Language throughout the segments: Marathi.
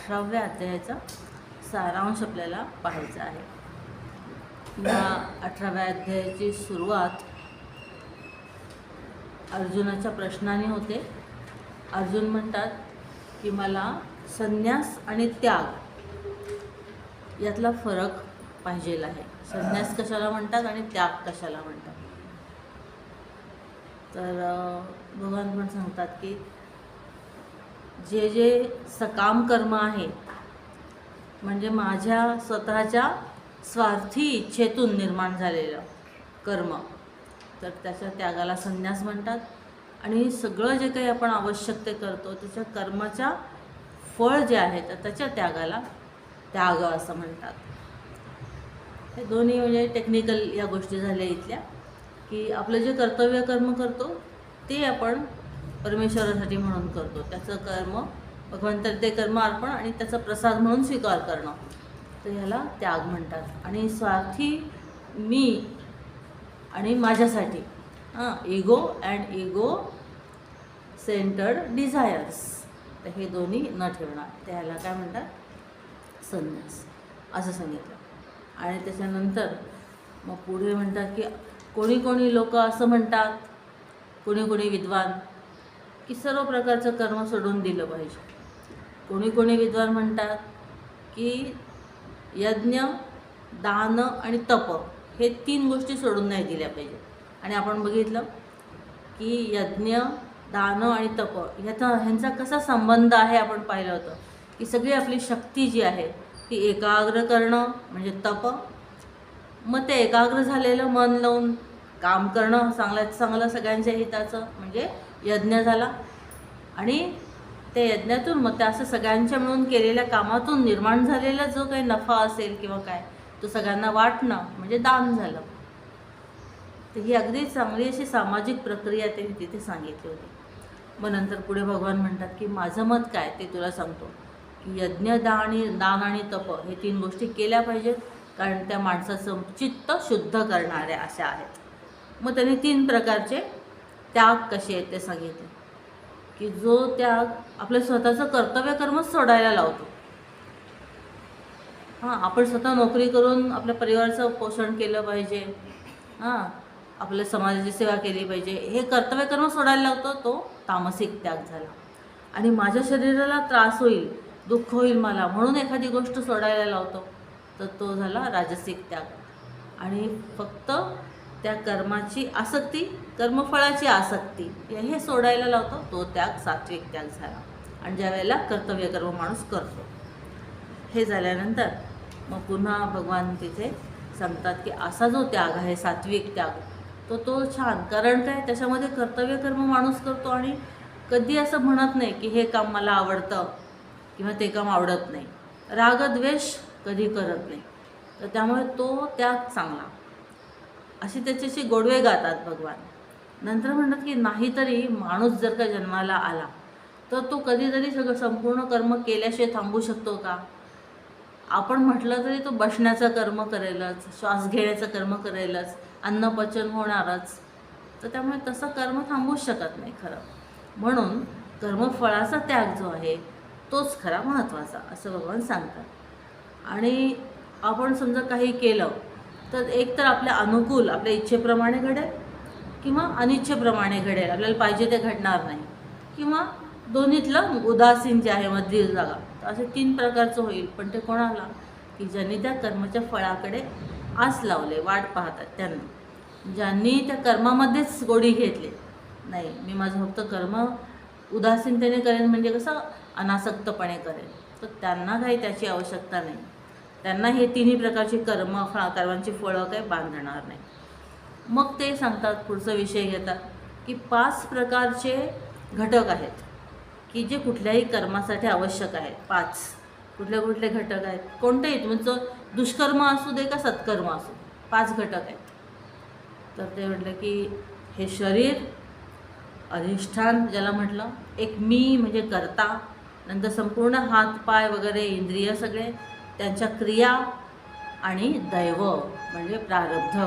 अठराव्या अध्यायाचा सारांश आपल्याला पाहायचा आहे. या अठराव्या अध्यायाची सुरुवात अर्जुनाच्या प्रश्नाने होते. अर्जुन म्हणतात की मला संन्यास आणि त्याग यातला फरक पाहिजेल आहे. संन्यास कशाला म्हणतात आणि त्याग कशाला म्हणतात? तर भगवान पण सांगतात की जे जे सकाम कर्म आहे म्हणजे माझ्या स्वतःच्या स्वार्थी इच्छेतून निर्माण झालेलं कर्म तर त्याच्या त्यागाला संन्यास म्हणतात. आणि सगळं जे काही आपण आवश्यक ते करतो त्याच्या कर्माच्या फळ जे आहे तर त्याच्या त्यागाला त्याग असं म्हणतात. हे दोन्ही म्हणजे टेक्निकल या गोष्टी झाल्या इथल्या की आपलं जे कर्तव्य कर्म करतो ते आपण परमेश्वरासाठी म्हणून करतो. त्याचं कर्म भगवंतर ते कर्म अर्पण आणि त्याचा प्रसाद म्हणून स्वीकार करणं. तर ह्याला त्याग म्हणतात. आणि स्वार्थी मी आणि माझ्यासाठी हां ego and ego centred desires तर हे दोन्ही न ठेवणार. त्याला काय म्हणतात? संन्यास. असं सांगितलं. आणि त्याच्यानंतर मग पुढे म्हणतात की कोणी कोणी लोक असं म्हणतात कोणी कोणी विद्वान की सर्व प्रकारचं कर्म सोडून दिलं पाहिजे. कोणी कोणी विद्वान म्हणतात की यज्ञ दान आणि तप हे तीन गोष्टी सोडून नाही दिल्या पाहिजे. आणि आपण बघितलं की यज्ञ दान आणि तप ह्याचा ह्यांचा कसा संबंध आहे आपण पाहिलं होतं. की सगळी आपली शक्ती जी आहे ती एकाग्र करणं म्हणजे तप. मग ते एकाग्र झालेलं मन लावून काम करणं चांगल्यात चांगलं सगळ्यांच्या हिताचं म्हणजे यज्ञ झाला. आणि त्या यज्ञातून मग त्या असं सगळ्यांच्या मिळून केलेल्या कामातून निर्माण झालेला जो काही नफा असेल किंवा काय तो सगळ्यांना वाटणं म्हणजे दान झालं. तर ही अगदी चांगली अशी सामाजिक प्रक्रिया त्यांनी तिथे सांगितली होती. मग नंतर पुढे भगवान म्हणतात की माझं मत काय ते तुला सांगतो. की यज्ञ दान आणि दान आणि तप हे तीन गोष्टी केल्या पाहिजेत कारण त्या माणसाचं चित्त शुद्ध करणाऱ्या अशा आहेत. मग त्यांनी तीन प्रकारचे त्याग कसे आहेत ते सांगितले. की जो त्याग आपलं स्वतःचं कर्तव्य कर्मच सोडायला लावतो. हां आपण स्वतः नोकरी करून आपल्या परिवाराचं पोषण केलं पाहिजे. हां आपल्या समाजाची सेवा केली पाहिजे. हे कर्तव्य कर्म सोडायला लावतो तो तामसिक त्याग झाला. आणि माझ्या शरीराला त्रास होईल दुःख होईल मला म्हणून एखादी गोष्ट सोडायला लावतो तर तो झाला राजसिक त्याग. आणि फक्त त्या कर्माची आसक्ती कर्मफळाची आसक्ती हे सोडायला लावतो तो त्याग सात्विक त्याग झाला. आणि ज्या वेळेला कर्तव्य कर्म माणूस करतो. हे झाल्यानंतर मग पुन्हा भगवान तिथे सांगतात की असा जो त्याग आहे सात्विक त्याग तो तो छान. कारण काय? त्याच्यामध्ये कर्तव्य कर्म माणूस करतो आणि कधी असं म्हणत नाही की हे काम मला आवडतं किंवा ते काम आवडत नाही. रागद्वेष कधी करत नाही. तर त्यामुळे तो त्याग चांगला. अशी त्याच्याशी गोडवे गातात भगवान. नंतर म्हणतात की नाहीतरी माणूस जर का जन्माला आला तर तो कधीतरी सगळं संपूर्ण कर्म केल्याशिवाय थांबू शकतो का? आपण म्हटलं तरी तो बसण्याचं कर्म करेलच श्वास घेण्याचं कर्म करेलच अन्नपचन होणारच. तर त्यामुळे तसं कर्म थांबूच शकत नाही खरं. म्हणून कर्मफळाचा त्याग जो आहे तोच खरा महत्त्वाचा असं भगवान सांगतात. आणि आपण समजा काही केलं तर एक तर आपल्या अनुकूल आपल्या इच्छेप्रमाणे घडेल किंवा अनिच्छेप्रमाणे घडेल आपल्याला पाहिजे ते घडणार नाही. किंवा दोन्हीतलं उदासीन जे आहे मधील जागा तर असे तीन प्रकारचं होईल. पण ते कोणाला? की ज्यांनी त्या कर्माच्या फळाकडे आस लावले वाट पाहतात त्यांना. ज्यांनी त्या कर्मामध्येच गोडी घेतली. नाही मी माझं फक्त कर्म उदासीनतेने करेन म्हणजे कसं? अनासक्तपणे करेन. तर त्यांना काही त्याची आवश्यकता नाही. त्यांना हे तिन्ही प्रकारची कर्म फळा कर्मांची फळं काही बांधणार नाही. मग ते सांगतात पुढचा विषय घेतात की पाच प्रकारचे घटक आहेत की जे कुठल्याही कर्मासाठी आवश्यक आहेत. पाच. कुठले कुठले घटक आहेत? कोणतेही म्हणजे तुमचं दुष्कर्म असू दे का सत्कर्म असू दे पाच घटक आहेत. तर ते म्हटलं की हे शरीर अधिष्ठान ज्याला म्हटलं एक मी म्हणजे करता नंतर संपूर्ण हात पाय वगैरे इंद्रिय सगळे त्यांच्या क्रिया आणि दैव म्हणजे प्रारब्ध.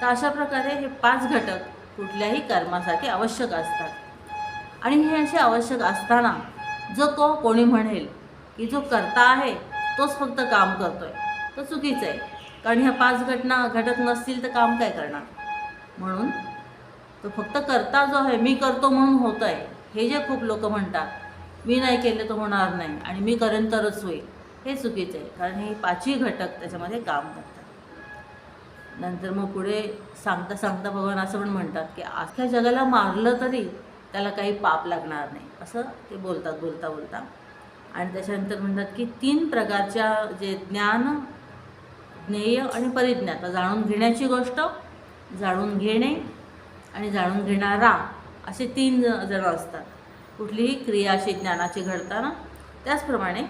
तर अशा प्रकारे हे पाच घटक कुठल्याही कर्मासाठी आवश्यक असतात. आणि हे असे आवश्यक असताना जो को कोणी म्हणेल की जो करता आहे तोच फक्त काम करतो आहे तो चुकीचं आहे. कारण ह्या पाच घटना घटक नसतील तर काम काय करणार? म्हणून तो फक्त करता जो आहे मी करतो म्हणून होत आहे हे जे खूप लोक म्हणतात मी नाही केलं तर होणार नाही आणि मी करेन तरच होईल. हे चुकीचं आहे कारण हे पाचही घटक त्याच्यामध्ये काम करतात. नंतर मग पुढे सांगता सांगता भगवान असं पण म्हणतात की अख्ख्या जगाला मारलं तरी त्याला काही पाप लागणार नाही. असं ते बोलतात बोलता बोलता. आणि त्याच्यानंतर म्हणतात की तीन प्रकारच्या जे ज्ञान ज्ञेय आणि परिज्ञान जाणून घेण्याची गोष्ट जाणून घेणे आणि जाणून घेणारा असे तीन जण असतात. कुठलीही क्रिया अशी ज्ञानाची घडताना त्याचप्रमाणे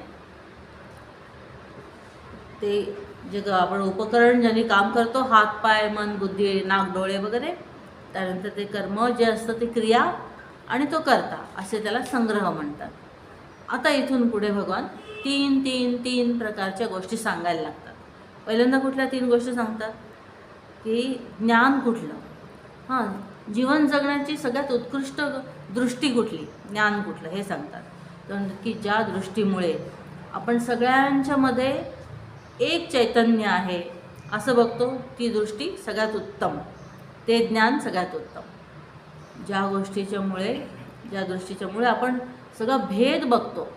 ते जे आपण उपकरण ज्यांनी काम करतो हात पाय मन बुद्धी नाक डोळे वगैरे त्यानंतर ते कर्म जे असतं ते क्रिया आणि तो करता असे त्याला संग्रह म्हणतात. आता इथून पुढे भगवान तीन तीन तीन प्रकारच्या गोष्टी सांगायला लागतात. पहिल्यांदा कुठल्या तीन गोष्टी सांगतात? की ज्ञान कुठलं? हां जीवन जगण्याची सगळ्यात उत्कृष्ट दृष्टी कुठली? ज्ञान कुठलं? हे सांगतात. कारण की ज्या दृष्टीमुळे आपण सगळ्यांच्यामध्ये एक चैतन्य आहे असं बघतो ती दृष्टी सगळ्यात उत्तम. ते ज्ञान सगळ्यात उत्तम. ज्या गोष्टीच्यामुळे ज्या दृष्टीच्यामुळे आपण सगळं भेद बघतो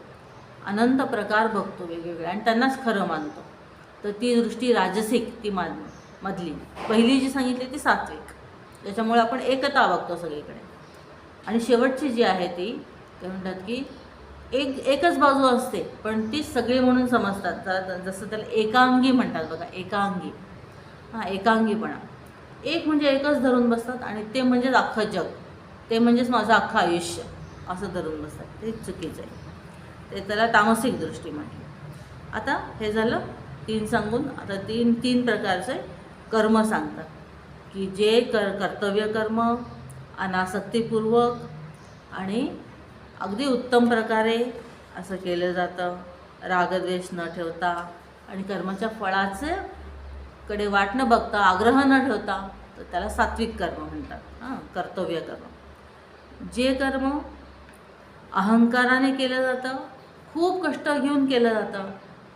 अनंत प्रकार बघतो वेगवेगळे आणि त्यांनाच खरं मानतो. तर ती दृष्टी राजसिक ती मान मधली. पहिली जी सांगितली ती सात्विक. त्याच्यामुळे आपण एकता बघतो सगळीकडे. आणि शेवटची जी आहे ती ते म्हणतात की एक एकच बाजू असते पण ती सगळी म्हणून समजतात. तर जसं त्याला एकांगी म्हणतात बघा एकांगी. हां एकांगीपणा. एक म्हणजे एकच धरून बसतात आणि ते म्हणजेच अख्खं जग. ते म्हणजेच माझं अख्खं आयुष्य. असं धरून बसतात. ते चुकीचं आहे. ते त्याला तामसिक दृष्टी म्हटली आता हे झालं तीन सांगून. आता तीन तीन प्रकारचे कर्म सांगतात. की जे कर कर्तव्य कर्म अनासक्तीपूर्वक आणि अगदी उत्तम प्रकारे असं केलं जातं. रागद्वेष न ठेवता आणि कर्माच्या फळाचे कडे वाट न बघता आग्रह न ठेवता तर त्याला सात्विक कर्म म्हणतात. हां कर्तव्य कर्म. जे कर्म अहंकाराने केलं जातं खूप कष्ट घेऊन केलं जातं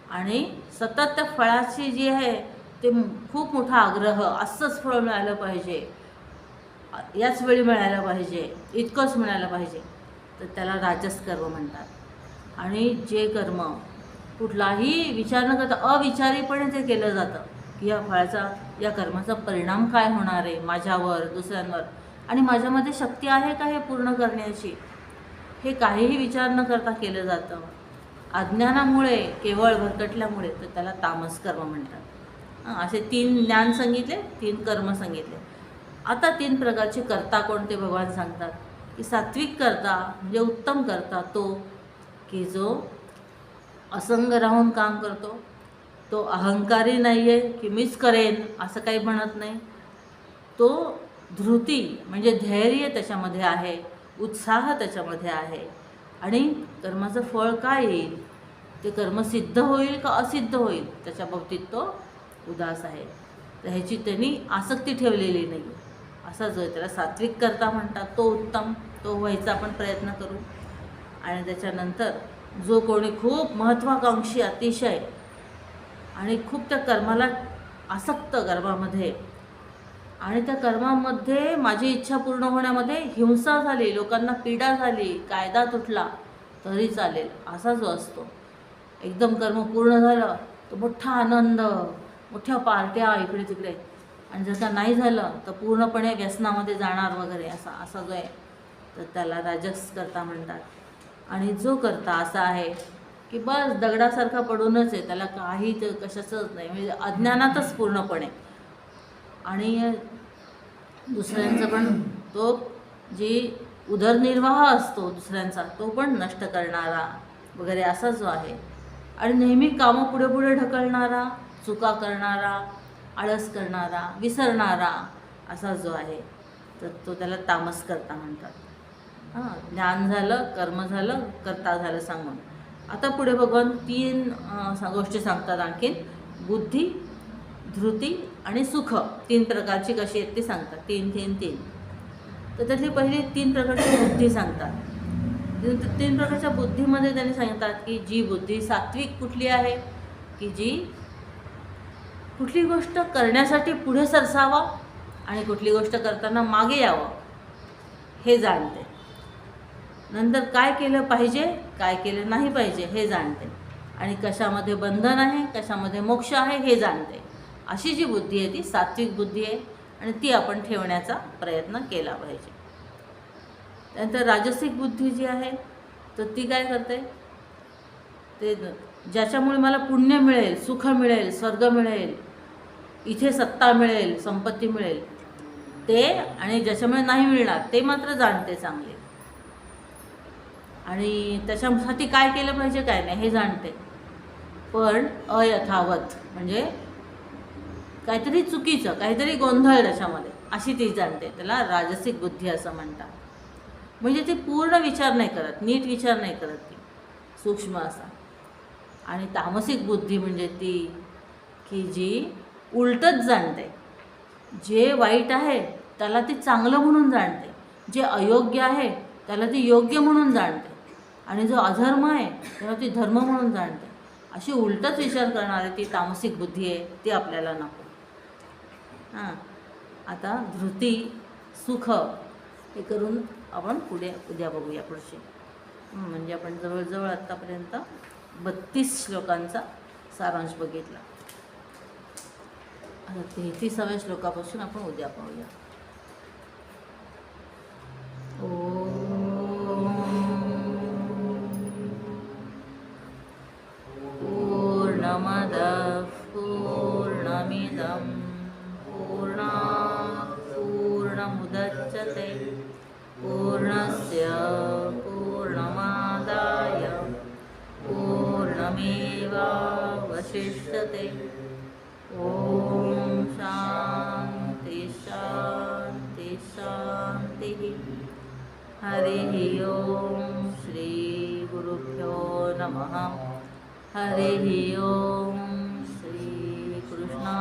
आणि सतत त्या फळाची जी आहे ते खूप मोठा आग्रह असंच फळ मिळालं पाहिजे. याच वेळी मिळायला पाहिजे इतकंच मिळायला पाहिजे. तर त्याला राजस कर्म म्हणतात. आणि जे कर्म कुठलाही विचार न करता अविचारीपणे ते केलं जातं की या फळाचा या कर्माचा परिणाम काय होणार आहे माझ्यावर दुसऱ्यांवर? आणि माझ्यामध्ये शक्ती आहे का हे पूर्ण करण्याची? हे काहीही विचार न करता केलं जातं. अज्ञानामुळे केवळ भरकटल्यामुळे तर त्याला तामस कर्म म्हणतात. हां असे तीन ज्ञान सांगितले तीन कर्म सांगितले. आता तीन प्रकारचे कर्ता कोणते भगवान सांगतात? सात्विक करता म्हणजे उत्तम करता तो की जो असंग राहून काम करतो. तो अहंकारी नाही आहे की मीच करेन असं काही म्हणत नाही. तो धृती म्हणजे धैर्य त्याच्यामध्ये आहे उत्साह त्याच्यामध्ये आहे. आणि कर्माचं फळ काय येईल? ते कर्म सिद्ध होईल का असिद्ध होईल? त्याच्या बाबतीत तो उदास आहे. तर ह्याची त्यांनी आसक्ती ठेवलेली नाही. असा जो आहे त्याला सात्विक करता म्हणतात तो उत्तम तो व्हायचा आपण प्रयत्न करू. आणि त्याच्यानंतर जो कोणी खूप महत्त्वाकांक्षी अतिशय आणि खूप त्या कर्माला आसक्त गर्भामध्ये आणि त्या कर्मामध्ये माझी इच्छा पूर्ण होण्यामध्ये हिंसा झाली लोकांना पीडा झाली कायदा तुटला तरी चालेल असा जो असतो. एकदम कर्म पूर्ण झालं तो मोठा आनंद मोठ्या पार्ट्या इकडे तिकडे आणि जर का नाही झालं तर पूर्णपणे व्यसनामध्ये जाणार वगैरे असा असा जो आहे तर त्याला राजस करता म्हणतात. आणि जो करता असा आहे की बस दगडासारखा पडूनच आहे त्याला काही तर कशाचंच नाही म्हणजे अज्ञानातच पूर्णपणे. आणि दुसऱ्यांचं पण तो जी उदरनिर्वाह असतो दुसऱ्यांचा तो पण नष्ट करणारा वगैरे असा जो आहे. आणि नेहमी कामं पुढे पुढे ढकलणारा चुका करणारा आळस करणारा विसरणारा असा जो आहे तर तो त्याला तामस करता म्हणतात. हां ज्ञान झालं कर्म झालं करता झालं सांगून. आता पुढे भगवान तीन गोष्टी सांगतात आणखीन. बुद्धी धृती आणि सुख. तीन प्रकारची कशी आहेत ती सांगतात. तीन तीन तीन. तर त्यातली पहिली तीन प्रकारची बुद्धी सांगतात. तीन प्रकारच्या बुद्धीमध्ये त्यांनी सांगतात की जी बुद्धी सात्विक कुठली आहे की जी कुठली गोष्ट करण्यासाठी पुढे सरसावं आणि कुठली गोष्ट करताना मागे यावं हे जाणते. नंतर काय केलं पाहिजे काय केलं नाही पाहिजे हे जाणते. आणि कशामध्ये बंधन आहे कशामध्ये मोक्ष आहे हे जाणते. अशी जी बुद्धी आहे ती सात्विक बुद्धी आहे आणि ती आपण ठेवण्याचा प्रयत्न केला पाहिजे. त्यानंतर राजसिक बुद्धी जी आहे तर ती काय करते? ते ज्याच्यामुळे मला पुण्य मिळेल सुख मिळेल स्वर्ग मिळेल इथे सत्ता मिळेल संपत्ती मिळेल. ते आणि ज्याच्यामुळे नाही मिळणार ते मात्र जाणते चांगले. आणि त्याच्यासाठी काय केलं पाहिजे काय नाही हे जाणते. पण अयथावत म्हणजे काहीतरी चुकीचं काहीतरी गोंधळ त्याच्यामध्ये अशी ती जाणते. त्याला राजसिक बुद्धी असं म्हणतात. म्हणजे ती पूर्ण विचार नाही करत नीट विचार नाही करत ती. सूक्ष्म असा. आणि तामसिक बुद्धी म्हणजे ती की जी उलटच जाणते. जे वाईट आहे त्याला ते चांगलं म्हणून जाणते. जे अयोग्य आहे त्याला ती योग्य म्हणून जाणते. आणि जो अधर्म आहे त्याला ती धर्म म्हणून जाणते. अशी उलटच विचार करणारी ती तामसिक बुद्धी आहे ती आपल्याला नको. हां. आता धृती सुख हे करून आपण पुढे उद्या बघूया पुढचे. म्हणजे आपण जवळजवळ आत्तापर्यंत बत्तीस श्लोकांचा सारांश बघितला. आता तेहतीसाव्या श्लोकापासून आपण उद्या पाहूया. हरिः ॐ श्रीगुरुभ्यो नमः। हरिः ॐ श्रीकृष्णा